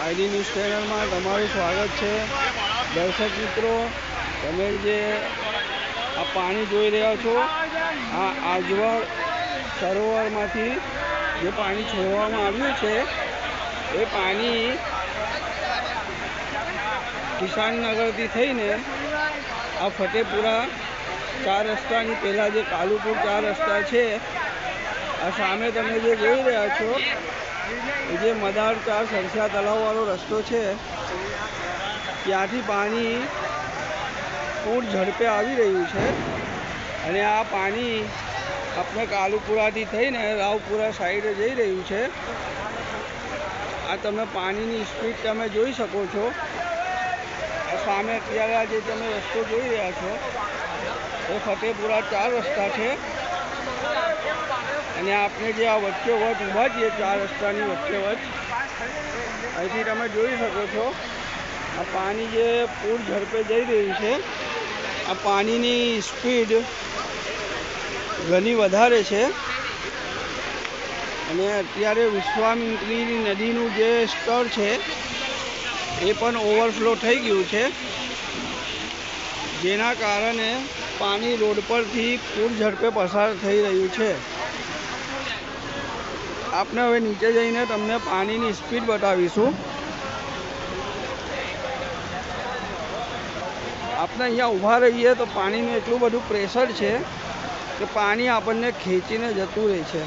ID news ચેનલમાં તમારું સ્વાગત છે. દર્શક મિત્રો, તમે જે આ પાણી જોઈ રહ્યા છો, આ આજવા સરોવરમાંથી જે પાણી છોડવામાં આવ્યું છે, એ પાણી કિસાનનગરથી થઈને આ ફતેપુરા ચાર રસ્તાની પહેલાં જે કાલુપુર ચાર રસ્તા છે, આ સામે તમે જે જોઈ રહ્યા છો જે મદાર ચાર સરસા તળાવવાળો રસ્તો છે, ત્યાંથી પાણી પૂર ઝડપે આવી રહ્યું છે અને આ પાણી આપણે કાલુપુરાથી થઈને રાવપુરા સાઈડે જઈ રહ્યું છે. આ તમે પાણીની સ્પીડ તમે જોઈ શકો છો. સામે અત્યારે આ જે તમે રસ્તો જોઈ રહ્યા છો, એ ફતેપુરા ચાર રસ્તા છે. અને આપણે જે આ વચ્ચે વચ ઊભા છીએ, ચાર રસ્તાની વચ્ચે વચ, અહીંથી તમે જોઈ શકો છો, આ પાણી જે પૂર ઝડપે જઈ રહ્યું છે, આ પાણીની સ્પીડ ઘણી વધારે છે. અને અત્યારે વિશ્વામિત્રી નદીનું જે સ્તર છે, એ પણ ઓવરફ્લો થઈ ગયું છે. જેના કારણે પાણી રોડ પરથી પૂર ઝડપે પસાર થઈ રહ્યું છે. આપણે હવે નીચે જઈને તમને પાણીની સ્પીડ બતાવીશું. આપણે અહીંયા ઊભા રહીએ તો પાણીનું એટલું બધું પ્રેશર છે કે પાણી આપણને ખેંચીને જતું રહે છે.